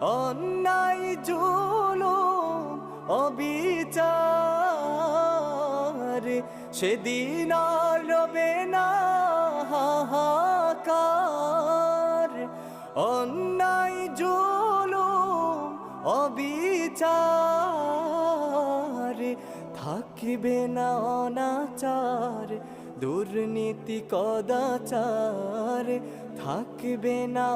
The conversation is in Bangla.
অন্যায়, জুলুম, অবিচার, সেদিন রবে না হাহাকার। অন্যায়, জুলুম, অবিচার, থাকবে না অনাচার, দুর্নীতি, কদাচার, থাকবে না